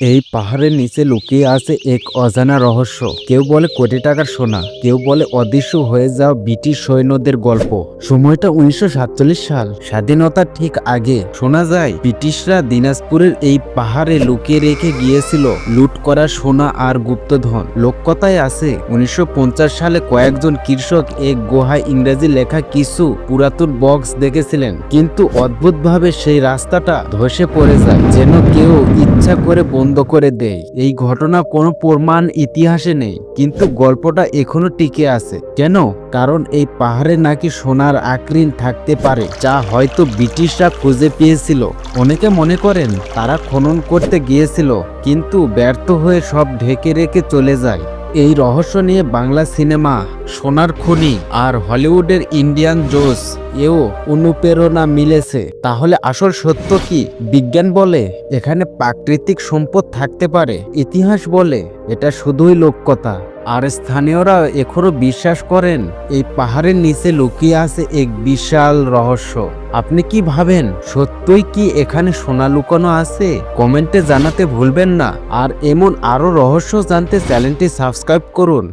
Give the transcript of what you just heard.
এই পাহাড়ের নিচে লুকিয়ে আছে এক অজানা রহস্য। কেউ বলে কোটি টাকার সোনা, কেউ বলে অদৃশ্য হয়ে যাওয়া ব্রিটিশ সৈন্যদের গল্প। সময়টা উনিশশো সাতচল্লিশ সাল। স্বাধীনতার ঠিক আগে। শোনা যায়, ব্রিটিশরা দিনাজপুরের এই পাহাড়ে লুকিয়ে রেখে গিয়েছিল লুট করা সোনা আর গুপ্তধন। লোককথায় আছে, উনিশশো পঞ্চাশ সালে কয়েকজন কৃষক এক গুহায় ইংরেজি লেখা কিছু পুরাতন বক্স দেখেছিলেন। কিন্তু অদ্ভুতভাবে সেই রাস্তাটা ধসে পড়ে যায়, যেন কেউ ইচ্ছা করে বন্ধ করে দেয়। এই ঘটনা কোনো প্রমাণ ইতিহাসে নেই, কিন্তু গল্পটা এখনও টিকে আছে। কেন? কারণ এই পাহাড়ে নাকি সোনার আকৃণ থাকতে পারে, যা হয়তো ব্রিটিশরা খুঁজে পেয়েছিল। অনেকে মনে করেন তারা খনন করতে গিয়েছিল, কিন্তু ব্যর্থ হয়ে সব ঢেকে রেখে চলে যায়। এই রহস্য নিয়ে বাংলা সিনেমা সোনার খনি আর হলিউডের ইন্ডিয়ান জোস, এও অনুপ্রেরণা মিলেছে। তাহলে আসল সত্য কি? বিজ্ঞান বলে এখানে প্রাকৃতিক সম্পদ থাকতে পারে। ইতিহাস বলে এটা শুধুই লোককথা। আর স্থানীয়রা এখনও বিশ্বাস করেন, এই পাহাড়ের নিচে লুকিয়ে আছে এক বিশাল রহস্য। আপনি কি ভাবেন, সত্যই কি এখানে সোনা লুকানো আছে? কমেন্টে জানাতে ভুলবেন না। আর এমন আরও রহস্য জানতে চ্যানেলটি সাবস্ক্রাইব করুন।